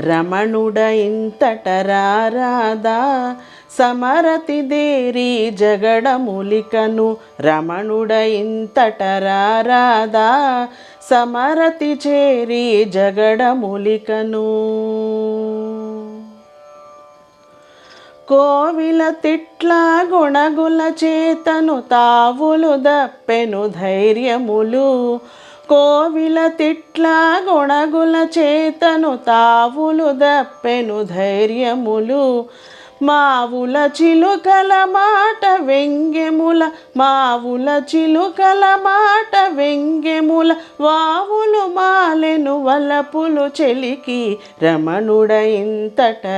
రమణుడ ఇంతట రారాదా సమరతి దేరి జగడములికను. రమణుడ ఇంతట రారాదా సమరతి చేరి జగడములికను. కోవిల తిట్ల గుణగుల చేతను తావులు దప్పెను ధైర్యములు. కోవిల తిట్ల గుణగుల చేతను తావులు దప్పెను ధైర్యములు. మావుల చిలుకల మాట వెంగెముల మావుల చిలుకల మాట వెంగెముల వావులు మాలెను వలపులు చెలికి రమణుడ ఇంతటరారాదా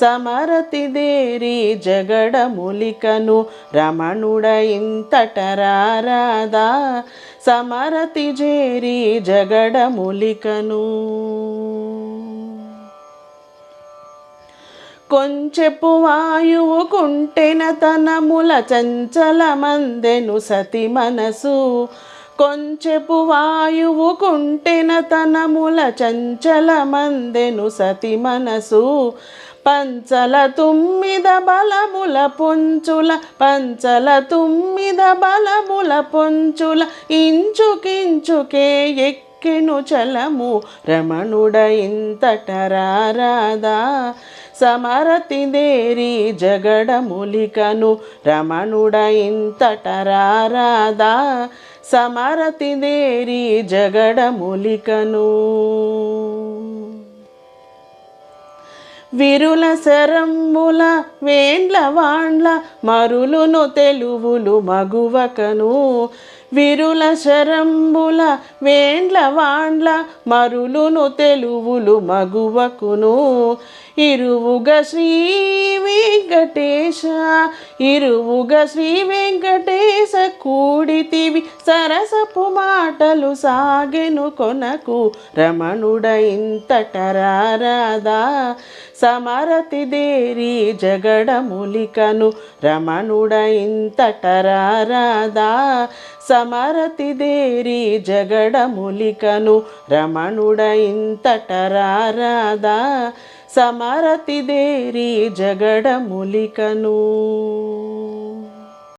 సమరతిదేరి జగడములికను రమణుడ ఇంతట రారాదా సమరతి జేరి జగడములికను. కొంచెపు వాయువు కుంటెన తనముల చంచల మందెను సతి మనసు. కొంచెపు వాయువు కుంటెన తనముల చంచల మందెను సతి మనసు. పంచల తుమ్మిద బలముల పొంచుల పంచల తుమ్మిద బలముల పొంచుల ఇంచుకించుకే ఎక్కెను చలము. రమణుడ ఇంతట రారాదా సమరతి దేరి జగడములికను. రమణుడ ఇంతట రారాదా సమరతి దేరి జగడములికను. విరుల శరంబుల వేండ్ల వాండ్ల మరులును తెలువులు మగువకను. విరుల శరంబుల వేండ్ల వాండ్ల మరులును తెలువులు మగువకును. ఇరువుగ శ్రీ వెంకటేశ ఇరువుగ శ్రీ వెంకటేశ కూడితివి సరసపు మాటలు సాగెను కొనకు రమణుడ ఇంతటరారాదా సమరతి దేరి జగడములికను రమణుడ ఇంతటరారాదా రారాదా సమరతి దేరి జగడములికను రమణుడ రారాదా సమరతి దేరి జగడములికను